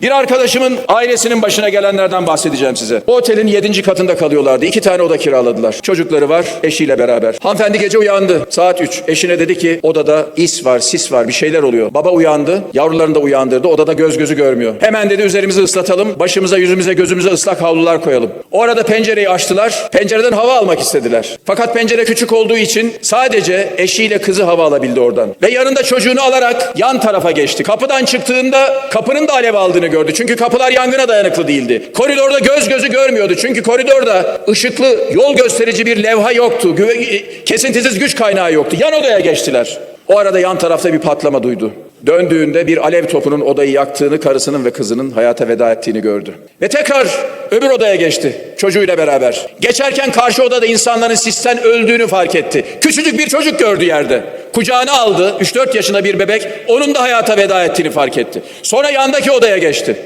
Bir arkadaşımın ailesinin başına gelenlerden bahsedeceğim size. O otelin yedinci katında kalıyorlardı. İki tane oda kiraladılar. Çocukları var eşiyle beraber. Hanımefendi gece uyandı. Saat 3. Eşine dedi ki odada is var, sis var, bir şeyler oluyor. Baba uyandı. Yavrularını da uyandırdı. Odada göz gözü görmüyor. Hemen dedi üzerimizi ıslatalım. Başımıza, yüzümüze, gözümüze ıslak havlular koyalım. O arada pencereyi açtılar. Pencereden hava almak istediler. Fakat pencere küçük olduğu için sadece eşiyle kızı hava alabildi oradan. Ve yanında çocuğunu alarak yan tarafa geçti. Kapıdan çıktığında kapının da alev aldığını gördü. Çünkü kapılar yangına dayanıklı değildi. Koridorda göz gözü görmüyordu. Çünkü koridorda ışıklı yol gösterici bir levha yoktu. Kesintisiz güç kaynağı yoktu. Yan odaya geçtiler. O arada yan tarafta bir patlama duydu. Döndüğünde bir alev topunun odayı yaktığını, karısının ve kızının hayata veda ettiğini gördü. Ve tekrar öbür odaya geçti çocuğuyla beraber. Geçerken karşı odada insanların sisten öldüğünü fark etti. Küçücük bir çocuk gördü yerde. Kucağına aldı, 3-4 yaşında bir bebek, onun da hayata veda ettiğini fark etti. Sonra yandaki odaya geçti.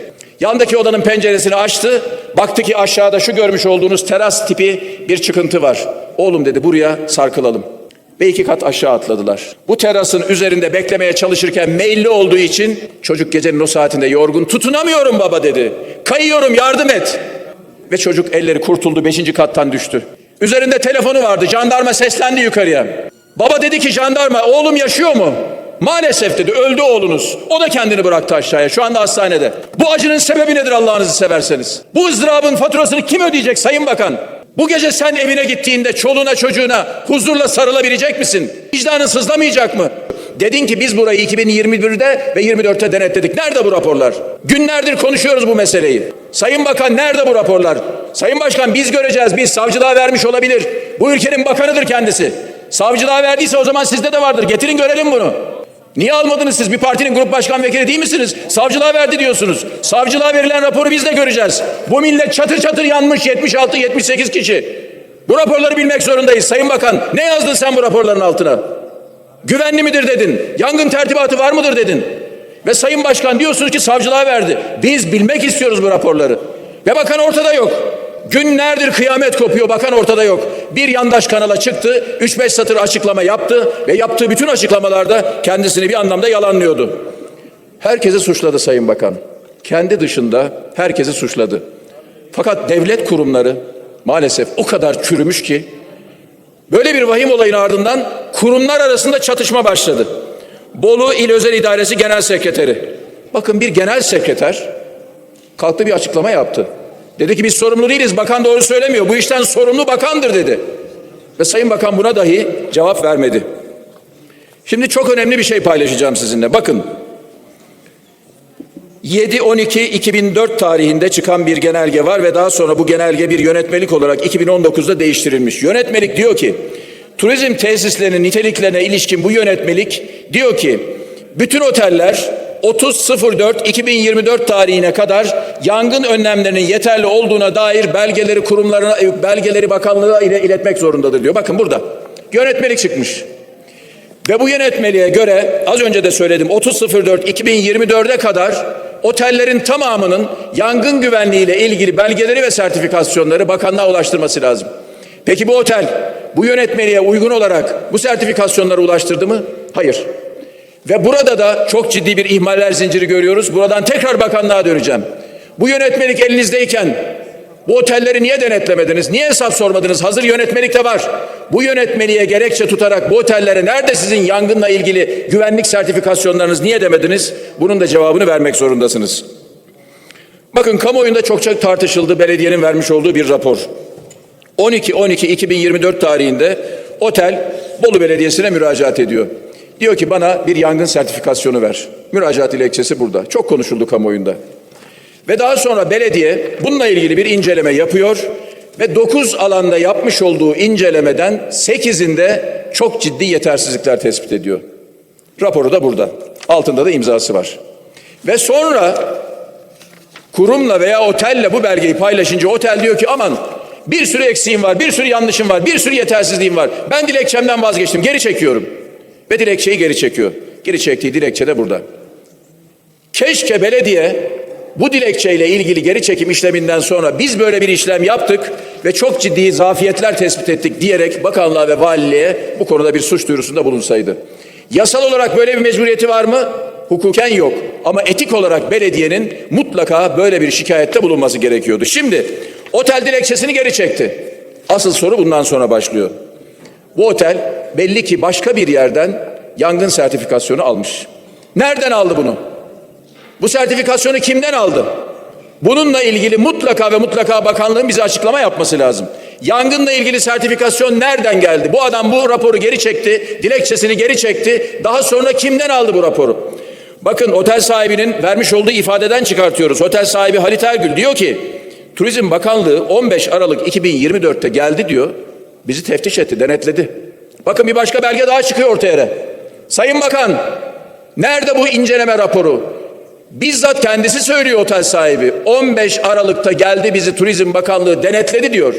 Yandaki odanın penceresini açtı. Baktı ki aşağıda şu görmüş olduğunuz teras tipi bir çıkıntı var. Oğlum dedi buraya sarkılalım. Ve iki kat aşağı atladılar. Bu terasın üzerinde beklemeye çalışırken meyilli olduğu için çocuk gecenin o saatinde yorgun tutunamıyorum baba dedi. Kayıyorum yardım et. Ve çocuk elleri kurtuldu beşinci kattan düştü. Üzerinde telefonu vardı jandarma seslendi yukarıya. Baba dedi ki jandarma oğlum yaşıyor mu? Maalesef dedi öldü oğlunuz. O da kendini bıraktı aşağıya şu anda hastanede. Bu acının sebebi nedir Allah'ınızı severseniz? Bu ızdırabın faturasını kim ödeyecek Sayın Bakan? Bu gece sen evine gittiğinde çoluğuna çocuğuna huzurla sarılabilecek misin? Vicdanın sızlamayacak mı? Dedin ki biz burayı 2021'de ve 24'te denetledik. Nerede bu raporlar? Günlerdir konuşuyoruz bu meseleyi. Sayın Bakan nerede bu raporlar? Sayın Başkan biz göreceğiz. Biz savcılığa vermiş olabilir. Bu ülkenin bakanıdır kendisi. Savcılığa verdiyse o zaman sizde de vardır. Getirin görelim bunu. Niye almadınız siz? Bir partinin grup başkan vekili değil misiniz? Savcılığa verdi diyorsunuz. Savcılığa verilen raporu biz de göreceğiz. Bu millet çatır çatır yanmış 76-78 kişi. Bu raporları bilmek zorundayız Sayın Bakan. Ne yazdın sen bu raporların altına? Güvenli midir dedin. Yangın tertibatı var mıdır dedin. Ve Sayın Başkan diyorsunuz ki savcılığa verdi. Biz bilmek istiyoruz bu raporları. Ve bakan ortada yok. Günlerdir kıyamet kopuyor bakan ortada yok. Bir yandaş kanala çıktı, 3-5 satır açıklama yaptı ve yaptığı bütün açıklamalarda kendisini bir anlamda yalanlıyordu. Herkesi suçladı Sayın Bakan. Kendi dışında herkesi suçladı. Fakat devlet kurumları maalesef o kadar çürümüş ki böyle bir vahim olayın ardından kurumlar arasında çatışma başladı. Bolu İl Özel İdaresi Genel Sekreteri. Bakın bir genel sekreter kalktı bir açıklama yaptı. Dedi ki biz sorumlu değiliz. Bakan doğru söylemiyor. Bu işten sorumlu bakandır dedi. Ve Sayın Bakan buna dahi cevap vermedi. Şimdi çok önemli bir şey paylaşacağım sizinle. Bakın 7-12-2004 tarihinde çıkan bir genelge var ve daha sonra bu genelge bir yönetmelik olarak 2019'da değiştirilmiş. Yönetmelik diyor ki turizm tesislerinin niteliklerine ilişkin bu yönetmelik diyor ki bütün oteller 30.04.2024 tarihine kadar yangın önlemlerinin yeterli olduğuna dair belgeleri kurumlarına, e, belgeleri bakanlığa ile iletmek zorundadır diyor. Bakın burada yönetmelik çıkmış. Ve bu yönetmeliğe göre az önce de söyledim 30.04.2024'e kadar otellerin tamamının yangın güvenliği ile ilgili belgeleri ve sertifikasyonları bakanlığa ulaştırması lazım. Peki bu otel bu yönetmeliğe uygun olarak bu sertifikasyonları ulaştırdı mı? Hayır. Ve burada da çok ciddi bir ihmaller zinciri görüyoruz. Buradan tekrar bakanlığa döneceğim. Bu yönetmelik elinizdeyken bu otelleri niye denetlemediniz? Niye hesap sormadınız? Hazır yönetmelikte var. Bu yönetmeliğe gerekçe tutarak bu otellere nerede sizin yangınla ilgili güvenlik sertifikasyonlarınız niye demediniz? Bunun da cevabını vermek zorundasınız. Bakın kamuoyunda çokça tartışıldı belediyenin vermiş olduğu bir rapor. 12-12-2024 tarihinde otel Bolu Belediyesi'ne müracaat ediyor. Diyor ki bana bir yangın sertifikasyonu ver. Müracaat dilekçesi burada. Çok konuşuldu kamuoyunda. Ve daha sonra belediye bununla ilgili bir inceleme yapıyor ve 9 alanda yapmış olduğu incelemeden 8'inde çok ciddi yetersizlikler tespit ediyor. Raporu da burada. Altında da imzası var. Ve sonra kurumla veya otelle bu belgeyi paylaşınca otel diyor ki aman bir sürü eksiğim var, bir sürü yanlışım var, bir sürü yetersizliğim var. Ben dilekçemden vazgeçtim, geri çekiyorum. Ve dilekçeyi geri çekiyor. Geri çektiği dilekçe de burada. Keşke belediye bu dilekçeyle ilgili geri çekim işleminden sonra biz böyle bir işlem yaptık ve çok ciddi zafiyetler tespit ettik diyerek bakanlığa ve valiliğe bu konuda bir suç duyurusunda bulunsaydı. Yasal olarak böyle bir mecburiyeti var mı? hukuken yok. Ama etik olarak belediyenin mutlaka böyle bir şikayette bulunması gerekiyordu. Şimdi otel dilekçesini geri çekti. Asıl soru bundan sonra başlıyor. Bu otel belli ki başka bir yerden yangın sertifikasyonu almış. Nereden aldı bunu? Bu sertifikasyonu kimden aldı? Bununla ilgili mutlaka ve mutlaka bakanlığın bize açıklama yapması lazım. Yangınla ilgili sertifikasyon nereden geldi? Bu adam bu raporu geri çekti, dilekçesini geri çekti. Daha sonra kimden aldı bu raporu? Bakın otel sahibinin vermiş olduğu ifadeden çıkartıyoruz. Otel sahibi Halit Ergül diyor ki, Turizm Bakanlığı 15 Aralık 2024'te geldi diyor. Bizi teftiş etti, denetledi. Bakın bir başka belge daha çıkıyor ortaya. Sayın Bakan, nerede bu inceleme raporu? Bizzat kendisi söylüyor otel sahibi. 15 Aralık'ta geldi bizi Turizm Bakanlığı denetledi diyor.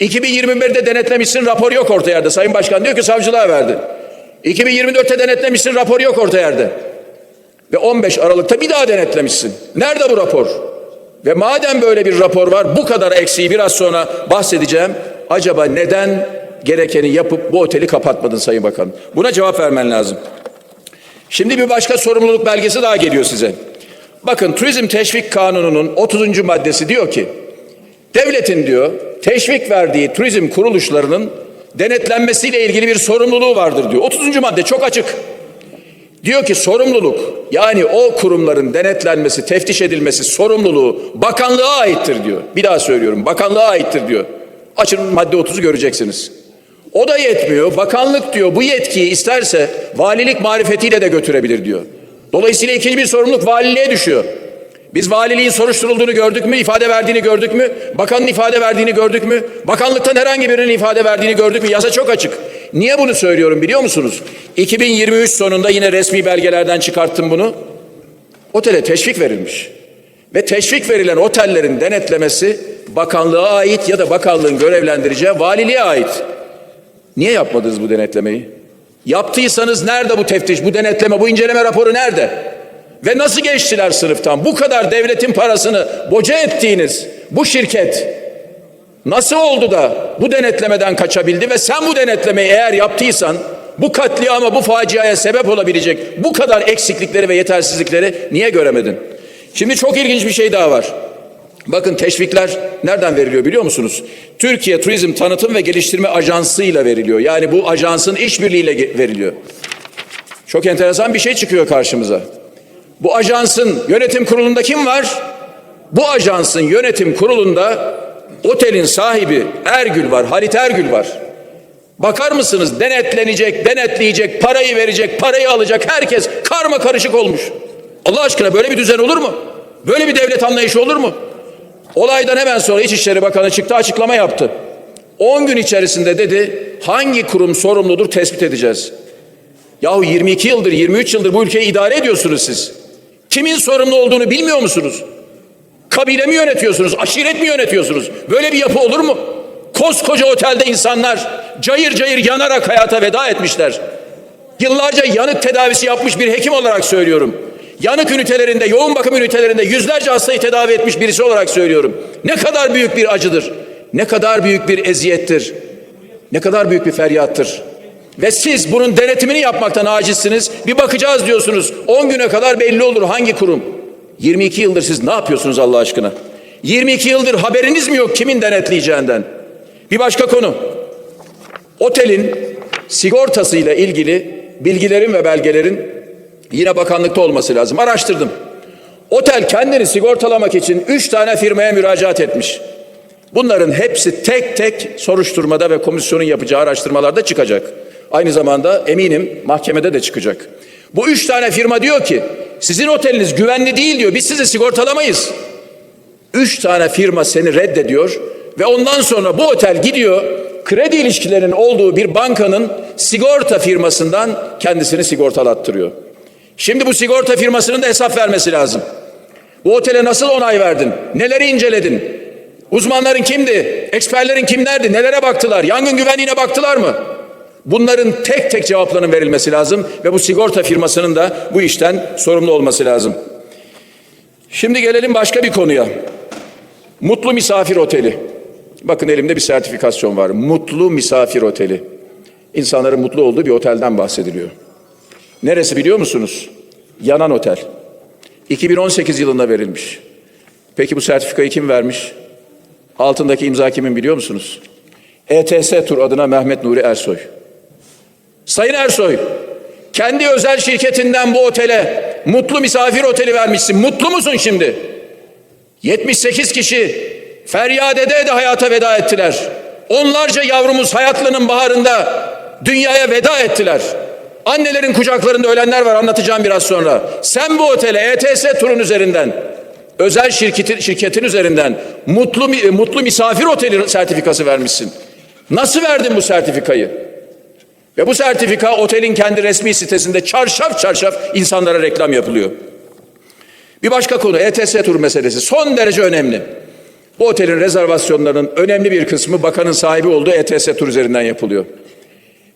2021'de denetlemişsin rapor yok orta yerde. Sayın Başkan diyor ki savcılığa verdi. 2024'te denetlemişsin rapor yok orta yerde. Ve 15 Aralık'ta bir daha denetlemişsin. Nerede bu rapor? Ve madem böyle bir rapor var bu kadar eksiği biraz sonra bahsedeceğim. Acaba neden gerekeni yapıp bu oteli kapatmadın Sayın Bakan? Buna cevap vermen lazım. Şimdi bir başka sorumluluk belgesi daha geliyor size. Bakın Turizm Teşvik Kanunu'nun 30. maddesi diyor ki devletin diyor teşvik verdiği turizm kuruluşlarının denetlenmesiyle ilgili bir sorumluluğu vardır diyor. 30. madde çok açık. Diyor ki sorumluluk yani o kurumların denetlenmesi, teftiş edilmesi sorumluluğu bakanlığa aittir diyor. Bir daha söylüyorum bakanlığa aittir diyor. Açın madde 30'u göreceksiniz. O da yetmiyor. Bakanlık diyor bu yetkiyi isterse valilik marifetiyle de götürebilir diyor. Dolayısıyla ikinci bir sorumluluk valiliğe düşüyor. Biz valiliğin soruşturulduğunu gördük mü, ifade verdiğini gördük mü, bakanın ifade verdiğini gördük mü, bakanlıktan herhangi birinin ifade verdiğini gördük mü? Yasa çok açık. Niye bunu söylüyorum biliyor musunuz? 2023 sonunda yine resmi belgelerden çıkarttım bunu. Otele teşvik verilmiş. Ve teşvik verilen otellerin denetlemesi bakanlığa ait ya da bakanlığın görevlendireceği valiliğe ait. Niye yapmadınız bu denetlemeyi? Yaptıysanız nerede bu teftiş, bu denetleme, bu inceleme raporu nerede? Ve nasıl geçtiler sınıftan? Bu kadar devletin parasını boca ettiğiniz bu şirket nasıl oldu da bu denetlemeden kaçabildi ve sen bu denetlemeyi eğer yaptıysan bu katliama, bu faciaya sebep olabilecek bu kadar eksiklikleri ve yetersizlikleri niye göremedin? Şimdi çok ilginç bir şey daha var. Bakın teşvikler nereden veriliyor biliyor musunuz? Türkiye Turizm Tanıtım ve Geliştirme Ajansı ile veriliyor. Yani bu ajansın işbirliğiyle veriliyor. Çok enteresan bir şey çıkıyor karşımıza. Bu ajansın yönetim kurulunda kim var? Bu ajansın yönetim kurulunda otelin sahibi Ergül var, Halit Ergül var. Bakar mısınız denetlenecek, denetleyecek, parayı verecek, parayı alacak herkes karma karışık olmuş. Allah aşkına böyle bir düzen olur mu? Böyle bir devlet anlayışı olur mu? Olaydan hemen sonra İçişleri Bakanı çıktı açıklama yaptı. 10 gün içerisinde dedi hangi kurum sorumludur tespit edeceğiz. Yahu 22 yıldır 23 yıldır bu ülkeyi idare ediyorsunuz siz. Kimin sorumlu olduğunu bilmiyor musunuz? Kabile mi yönetiyorsunuz? Aşiret mi yönetiyorsunuz? Böyle bir yapı olur mu? Koskoca otelde insanlar cayır cayır yanarak hayata veda etmişler. Yıllarca yanık tedavisi yapmış bir hekim olarak söylüyorum. Yanık ünitelerinde, yoğun bakım ünitelerinde yüzlerce hastayı tedavi etmiş birisi olarak söylüyorum. Ne kadar büyük bir acıdır. Ne kadar büyük bir eziyettir. Ne kadar büyük bir feryattır. Ve siz bunun denetimini yapmaktan acizsiniz. Bir bakacağız diyorsunuz. 10 güne kadar belli olur hangi kurum. 22 yıldır siz ne yapıyorsunuz Allah aşkına? 22 yıldır haberiniz mi yok kimin denetleyeceğinden? Bir başka konu. Otelin sigortasıyla ilgili bilgilerin ve belgelerin yine bakanlıkta olması lazım. Araştırdım. Otel kendini sigortalamak için 3 tane firmaya müracaat etmiş. Bunların hepsi tek tek soruşturmada ve komisyonun yapacağı araştırmalarda çıkacak. Aynı zamanda eminim mahkemede de çıkacak. Bu üç tane firma diyor ki sizin oteliniz güvenli değil diyor. Biz sizi sigortalamayız. Üç tane firma seni reddediyor ve ondan sonra bu otel gidiyor kredi ilişkilerinin olduğu bir bankanın sigorta firmasından kendisini sigortalattırıyor. Şimdi bu sigorta firmasının da hesap vermesi lazım. Bu otele nasıl onay verdin? Neleri inceledin? Uzmanların kimdi? Eksperlerin kimlerdi? Nelere baktılar? Yangın güvenliğine baktılar mı? Bunların tek tek cevaplarının verilmesi lazım ve bu sigorta firmasının da bu işten sorumlu olması lazım. Şimdi gelelim başka bir konuya. Mutlu Misafir Oteli. Bakın elimde bir sertifikasyon var. Mutlu Misafir Oteli. İnsanların mutlu olduğu bir otelden bahsediliyor. Neresi biliyor musunuz? Yanan otel. 2018 yılında verilmiş. Peki bu sertifikayı kim vermiş? Altındaki imza kimin biliyor musunuz? ETS Tur adına Mehmet Nuri Ersoy. Sayın Ersoy, kendi özel şirketinden bu otele mutlu misafir oteli vermişsin. Mutlu musun şimdi? 78 kişi feryat ede ede hayata veda ettiler. Onlarca yavrumuz hayatlarının baharında dünyaya veda ettiler. Annelerin kucaklarında ölenler var anlatacağım biraz sonra. Sen bu otele ETS turun üzerinden özel şirketin, şirketin üzerinden mutlu mutlu misafir oteli sertifikası vermişsin. Nasıl verdin bu sertifikayı? Ve bu sertifika otelin kendi resmi sitesinde çarşaf çarşaf insanlara reklam yapılıyor. Bir başka konu ETS tur meselesi son derece önemli. Bu otelin rezervasyonlarının önemli bir kısmı bakanın sahibi olduğu ETS tur üzerinden yapılıyor.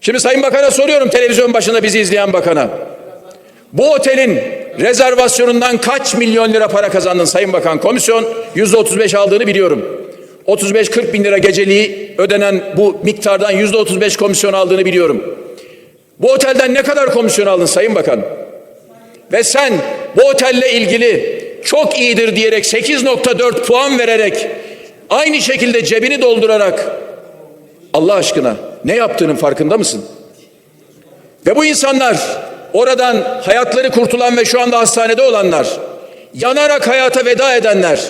Şimdi Sayın Bakan'a soruyorum televizyon başında bizi izleyen bakana. Bu otelin rezervasyonundan kaç milyon lira para kazandın Sayın Bakan? Komisyon yüzde 35 aldığını biliyorum. 35-40 bin lira geceliği ödenen bu miktardan yüzde 35 komisyon aldığını biliyorum. Bu otelden ne kadar komisyon aldın Sayın Bakan? Ve sen bu otelle ilgili çok iyidir diyerek 8.4 puan vererek aynı şekilde cebini doldurarak Allah aşkına ne yaptığının farkında mısın? Ve bu insanlar oradan hayatları kurtulan ve şu anda hastanede olanlar, yanarak hayata veda edenler,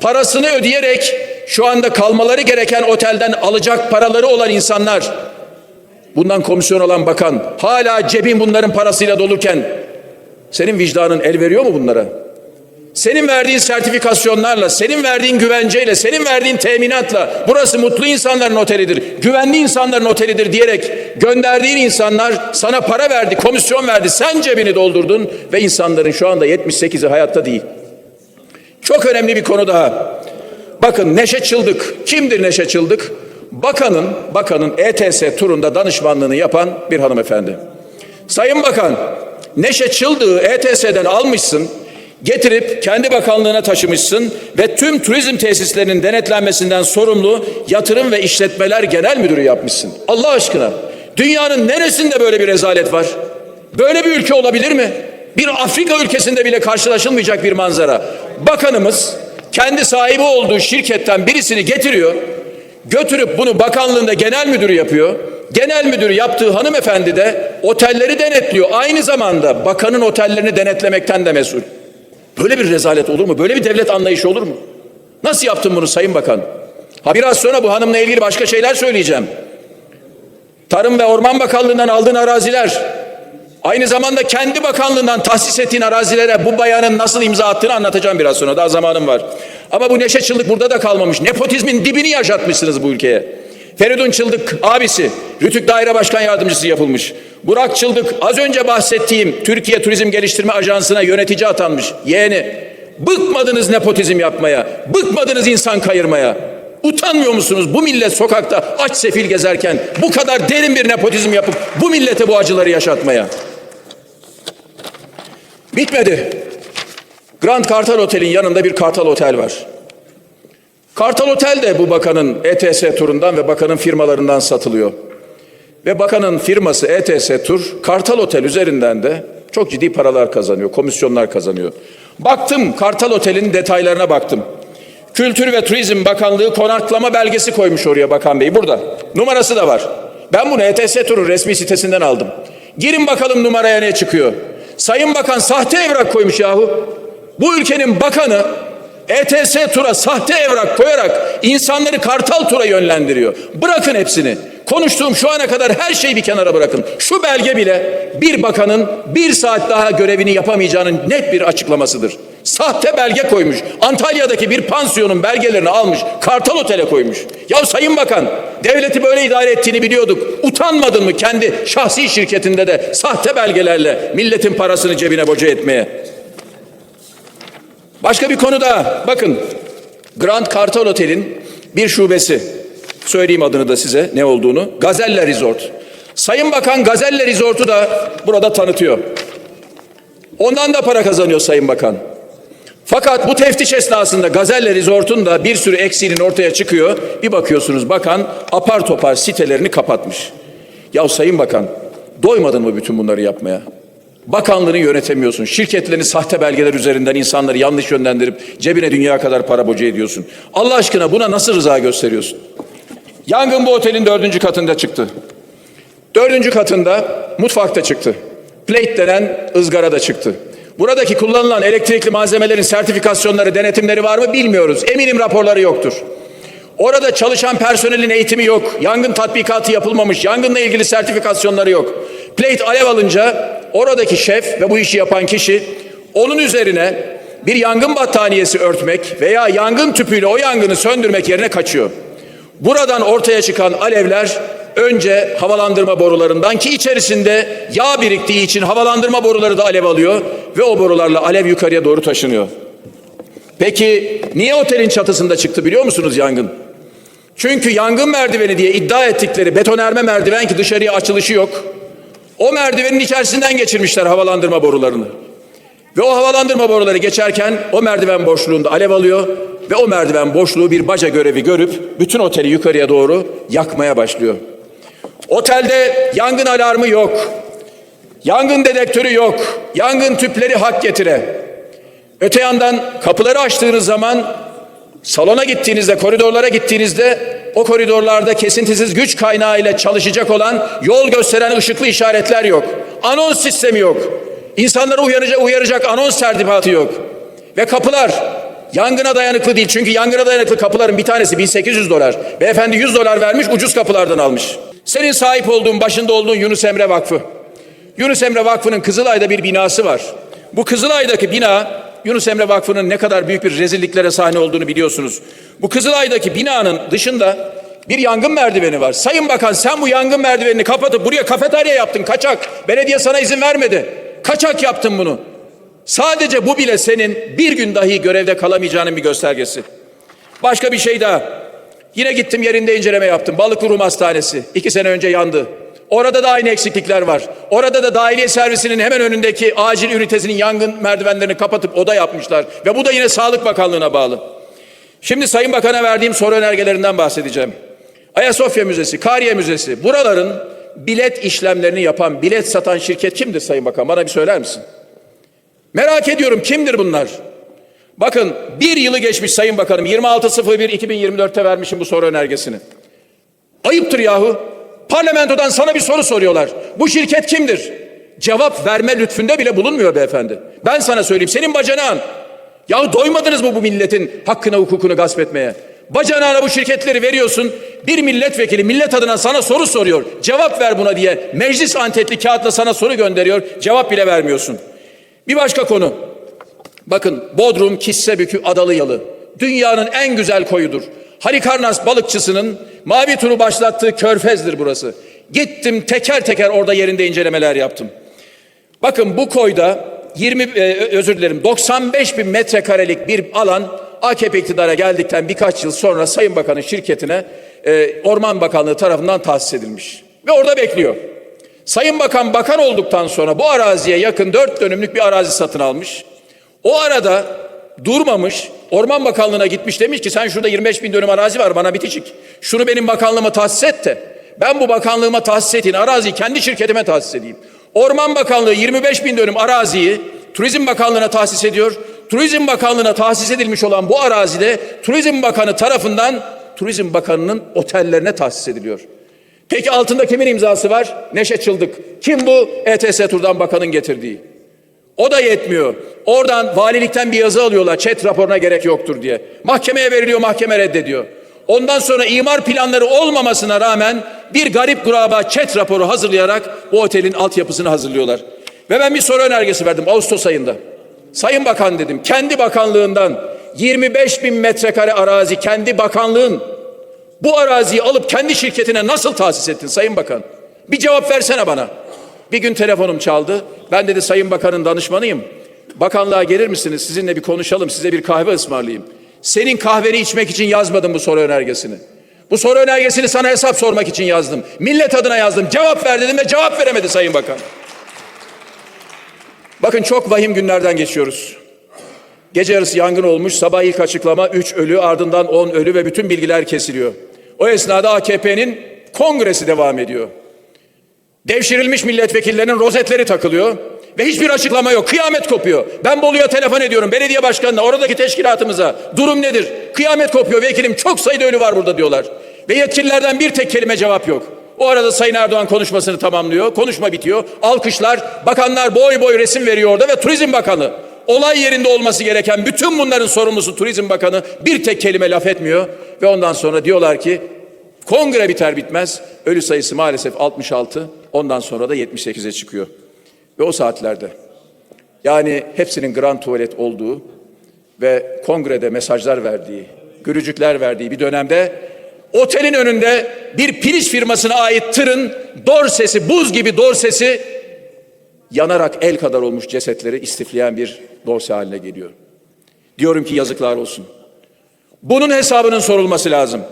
parasını ödeyerek şu anda kalmaları gereken otelden alacak paraları olan insanlar, bundan komisyon alan bakan, hala cebin bunların parasıyla dolurken, senin vicdanın el veriyor mu bunlara? Senin verdiğin sertifikasyonlarla, senin verdiğin güvenceyle, senin verdiğin teminatla burası mutlu insanların otelidir, güvenli insanların otelidir diyerek gönderdiğin insanlar sana para verdi, komisyon verdi. Sen cebini doldurdun ve insanların şu anda 78'i hayatta değil. Çok önemli bir konu daha. Bakın Neşe Çıldık. Kimdir Neşe Çıldık? Bakanın, bakanın ETS turunda danışmanlığını yapan bir hanımefendi. Sayın Bakan, Neşe Çıldık'ı ETS'den almışsın, getirip kendi bakanlığına taşımışsın ve tüm turizm tesislerinin denetlenmesinden sorumlu Yatırım ve İşletmeler Genel Müdürü yapmışsın. Allah aşkına dünyanın neresinde böyle bir rezalet var? Böyle bir ülke olabilir mi? Bir Afrika ülkesinde bile karşılaşılmayacak bir manzara. Bakanımız kendi sahibi olduğu şirketten birisini getiriyor. Götürüp bunu bakanlığında genel müdürü yapıyor. Genel müdürü yaptığı hanımefendi de otelleri denetliyor. Aynı zamanda bakanın otellerini denetlemekten de mesul. Böyle bir rezalet olur mu? Böyle bir devlet anlayışı olur mu? Nasıl yaptın bunu Sayın Bakan? Ha biraz sonra bu hanımla ilgili başka şeyler söyleyeceğim. Tarım ve Orman Bakanlığı'ndan aldığın araziler, aynı zamanda kendi bakanlığından tahsis ettiğin arazilere bu bayanın nasıl imza attığını anlatacağım biraz sonra. Daha zamanım var. Ama bu Neşe Çıldık burada da kalmamış. Nepotizmin dibini yaşatmışsınız bu ülkeye. Feridun Çıldık abisi, Rütük Daire Başkan Yardımcısı yapılmış. Burak Çıldık az önce bahsettiğim Türkiye Turizm Geliştirme Ajansı'na yönetici atanmış. Yeğeni. Bıkmadınız nepotizm yapmaya. Bıkmadınız insan kayırmaya. Utanmıyor musunuz bu millet sokakta aç sefil gezerken bu kadar derin bir nepotizm yapıp bu millete bu acıları yaşatmaya? Bitmedi. Grand Kartal Otel'in yanında bir Kartal Otel var. Kartal Otel de bu bakanın ETS turundan ve bakanın firmalarından satılıyor. Ve bakanın firması ETS Tur, Kartal Otel üzerinden de çok ciddi paralar kazanıyor, komisyonlar kazanıyor. Baktım Kartal Otel'in detaylarına baktım. Kültür ve Turizm Bakanlığı konaklama belgesi koymuş oraya Bakan Bey burada. Numarası da var. Ben bunu ETS Tur'un resmi sitesinden aldım. Girin bakalım numaraya ne çıkıyor. Sayın Bakan sahte evrak koymuş yahu. Bu ülkenin bakanı ETS tura sahte evrak koyarak insanları kartal tura yönlendiriyor. Bırakın hepsini. Konuştuğum şu ana kadar her şeyi bir kenara bırakın. Şu belge bile bir bakanın bir saat daha görevini yapamayacağının net bir açıklamasıdır. Sahte belge koymuş. Antalya'daki bir pansiyonun belgelerini almış. Kartal Otel'e koymuş. Ya Sayın Bakan devleti böyle idare ettiğini biliyorduk. Utanmadın mı kendi şahsi şirketinde de sahte belgelerle milletin parasını cebine boca etmeye? Başka bir konu daha. Bakın Grand Kartal Otel'in bir şubesi. Söyleyeyim adını da size ne olduğunu. Gazelle Resort. Sayın Bakan Gazelle Resort'u da burada tanıtıyor. Ondan da para kazanıyor Sayın Bakan. Fakat bu teftiş esnasında Gazelle Resort'un da bir sürü eksiğinin ortaya çıkıyor. Bir bakıyorsunuz bakan apar topar sitelerini kapatmış. Ya Sayın Bakan doymadın mı bütün bunları yapmaya? Bakanlığını yönetemiyorsun. Şirketlerini sahte belgeler üzerinden insanları yanlış yönlendirip cebine dünya kadar para boca ediyorsun. Allah aşkına buna nasıl rıza gösteriyorsun? Yangın bu otelin dördüncü katında çıktı. Dördüncü katında mutfakta çıktı. Plate denen ızgara da çıktı. Buradaki kullanılan elektrikli malzemelerin sertifikasyonları, denetimleri var mı bilmiyoruz. Eminim raporları yoktur. Orada çalışan personelin eğitimi yok. Yangın tatbikatı yapılmamış. Yangınla ilgili sertifikasyonları yok. Plate alev alınca oradaki şef ve bu işi yapan kişi onun üzerine bir yangın battaniyesi örtmek veya yangın tüpüyle o yangını söndürmek yerine kaçıyor. Buradan ortaya çıkan alevler önce havalandırma borularından ki içerisinde yağ biriktiği için havalandırma boruları da alev alıyor ve o borularla alev yukarıya doğru taşınıyor. Peki niye otelin çatısında çıktı biliyor musunuz yangın? Çünkü yangın merdiveni diye iddia ettikleri betonerme merdiven ki dışarıya açılışı yok. O merdivenin içerisinden geçirmişler havalandırma borularını. Ve o havalandırma boruları geçerken o merdiven boşluğunda alev alıyor ve o merdiven boşluğu bir baca görevi görüp bütün oteli yukarıya doğru yakmaya başlıyor. Otelde yangın alarmı yok. Yangın dedektörü yok. Yangın tüpleri hak getire. Öte yandan kapıları açtığınız zaman salona gittiğinizde, koridorlara gittiğinizde o koridorlarda kesintisiz güç kaynağı ile çalışacak olan yol gösteren ışıklı işaretler yok. Anons sistemi yok. İnsanları uyaracak, uyaracak anons sertifikatı yok. Ve kapılar yangına dayanıklı değil. Çünkü yangına dayanıklı kapıların bir tanesi 1800 dolar. Beyefendi 100 dolar vermiş ucuz kapılardan almış. Senin sahip olduğun, başında olduğun Yunus Emre Vakfı. Yunus Emre Vakfı'nın Kızılay'da bir binası var. Bu Kızılay'daki bina Yunus Emre Vakfı'nın ne kadar büyük bir rezilliklere sahne olduğunu biliyorsunuz. Bu Kızılay'daki binanın dışında bir yangın merdiveni var. Sayın Bakan sen bu yangın merdivenini kapatıp buraya kafeterya yaptın kaçak. Belediye sana izin vermedi. Kaçak yaptın bunu. Sadece bu bile senin bir gün dahi görevde kalamayacağının bir göstergesi. Başka bir şey daha. Yine gittim yerinde inceleme yaptım. Balıklı Rum Hastanesi. iki sene önce yandı. Orada da aynı eksiklikler var. Orada da dahiliye servisinin hemen önündeki acil ünitesinin yangın merdivenlerini kapatıp oda yapmışlar. Ve bu da yine Sağlık Bakanlığı'na bağlı. Şimdi Sayın Bakan'a verdiğim soru önergelerinden bahsedeceğim. Ayasofya Müzesi, Kariye Müzesi, buraların bilet işlemlerini yapan, bilet satan şirket kimdir Sayın Bakan? Bana bir söyler misin? Merak ediyorum kimdir bunlar? Bakın bir yılı geçmiş Sayın Bakanım 26.01.2024'te vermişim bu soru önergesini. Ayıptır yahu. Parlamentodan sana bir soru soruyorlar. Bu şirket kimdir? Cevap verme lütfünde bile bulunmuyor beyefendi. Ben sana söyleyeyim senin bacanağın. Ya doymadınız mı bu milletin hakkına hukukunu gasp etmeye? Bacanağına bu şirketleri veriyorsun. Bir milletvekili millet adına sana soru soruyor. Cevap ver buna diye meclis antetli kağıtla sana soru gönderiyor. Cevap bile vermiyorsun. Bir başka konu. Bakın Bodrum Kissebükü Adalı Yalı. Dünyanın en güzel koyudur. Halikarnas balıkçısının mavi turu başlattığı körfezdir burası. Gittim teker teker orada yerinde incelemeler yaptım. Bakın bu koyda 20 e, özür dilerim 95 bin metrekarelik bir alan AKP iktidara geldikten birkaç yıl sonra Sayın Bakan'ın şirketine e, Orman Bakanlığı tarafından tahsis edilmiş. Ve orada bekliyor. Sayın Bakan bakan olduktan sonra bu araziye yakın 4 dönümlük bir arazi satın almış. O arada durmamış. Orman Bakanlığı'na gitmiş demiş ki sen şurada 25 bin dönüm arazi var bana bitişik. Şunu benim bakanlığıma tahsis et de ben bu bakanlığıma tahsis ettiğin araziyi kendi şirketime tahsis edeyim. Orman Bakanlığı 25 bin dönüm araziyi Turizm Bakanlığı'na tahsis ediyor. Turizm Bakanlığı'na tahsis edilmiş olan bu arazide Turizm Bakanı tarafından Turizm Bakanı'nın otellerine tahsis ediliyor. Peki altında kimin imzası var? Neşe Çıldık. Kim bu? ETS Tur'dan bakanın getirdiği. O da yetmiyor. Oradan valilikten bir yazı alıyorlar. Çet raporuna gerek yoktur diye. Mahkemeye veriliyor, mahkeme reddediyor. Ondan sonra imar planları olmamasına rağmen bir garip kuraba çet raporu hazırlayarak bu otelin altyapısını hazırlıyorlar. Ve ben bir soru önergesi verdim Ağustos ayında. Sayın Bakan dedim kendi bakanlığından 25 bin metrekare arazi kendi bakanlığın bu araziyi alıp kendi şirketine nasıl tahsis ettin Sayın Bakan? Bir cevap versene bana. Bir gün telefonum çaldı. Ben dedi Sayın Bakan'ın danışmanıyım. Bakanlığa gelir misiniz? Sizinle bir konuşalım. Size bir kahve ısmarlayayım. Senin kahveni içmek için yazmadım bu soru önergesini. Bu soru önergesini sana hesap sormak için yazdım. Millet adına yazdım. Cevap ver dedim ve cevap veremedi Sayın Bakan. Bakın çok vahim günlerden geçiyoruz. Gece yarısı yangın olmuş, sabah ilk açıklama 3 ölü, ardından 10 ölü ve bütün bilgiler kesiliyor. O esnada AKP'nin kongresi devam ediyor. Devşirilmiş milletvekillerinin rozetleri takılıyor Ve hiçbir açıklama yok. Kıyamet kopuyor. Ben Bolu'ya telefon ediyorum. Belediye başkanına, oradaki teşkilatımıza. Durum nedir? Kıyamet kopuyor vekilim. Çok sayıda ölü var burada diyorlar. Ve yetkililerden bir tek kelime cevap yok. O arada Sayın Erdoğan konuşmasını tamamlıyor. Konuşma bitiyor. Alkışlar. Bakanlar boy boy resim veriyor orada ve Turizm Bakanı. Olay yerinde olması gereken bütün bunların sorumlusu Turizm Bakanı bir tek kelime laf etmiyor. Ve ondan sonra diyorlar ki kongre biter bitmez ölü sayısı maalesef 66. Ondan sonra da 78'e çıkıyor. Ve o saatlerde yani hepsinin grand tuvalet olduğu ve kongrede mesajlar verdiği, gülücükler verdiği bir dönemde otelin önünde bir piliç firmasına ait tırın dorsesi, buz gibi dorsesi yanarak el kadar olmuş cesetleri istifleyen bir dorse haline geliyor. Diyorum ki yazıklar olsun. Bunun hesabının sorulması lazım.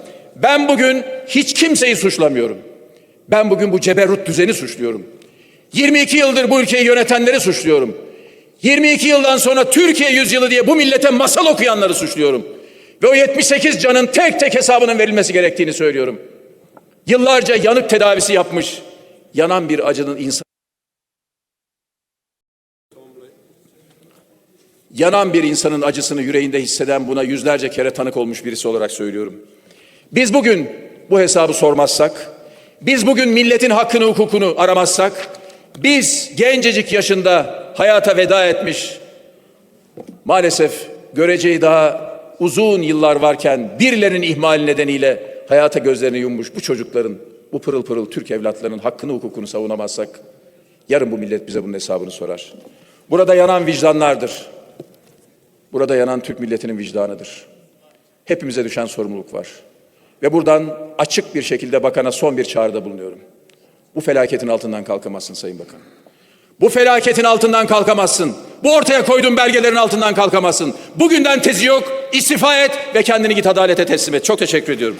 Ben bugün hiç kimseyi suçlamıyorum. Ben bugün bu ceberrut düzeni suçluyorum. 22 yıldır bu ülkeyi yönetenleri suçluyorum. 22 yıldan sonra Türkiye yüzyılı diye bu millete masal okuyanları suçluyorum. Ve o 78 canın tek tek hesabının verilmesi gerektiğini söylüyorum. Yıllarca yanık tedavisi yapmış, yanan bir acının insan yanan bir insanın acısını yüreğinde hisseden buna yüzlerce kere tanık olmuş birisi olarak söylüyorum. Biz bugün bu hesabı sormazsak, biz bugün milletin hakkını hukukunu aramazsak, biz gencecik yaşında hayata veda etmiş, maalesef göreceği daha uzun yıllar varken birilerinin ihmali nedeniyle hayata gözlerini yummuş bu çocukların, bu pırıl pırıl Türk evlatlarının hakkını hukukunu savunamazsak, yarın bu millet bize bunun hesabını sorar. Burada yanan vicdanlardır. Burada yanan Türk milletinin vicdanıdır. Hepimize düşen sorumluluk var. Ve buradan açık bir şekilde bakana son bir çağrıda bulunuyorum. Bu felaketin altından kalkamazsın Sayın Bakan. Bu felaketin altından kalkamazsın. Bu ortaya koyduğum belgelerin altından kalkamazsın. Bugünden tezi yok. İstifa et ve kendini git adalete teslim et. Çok teşekkür ediyorum.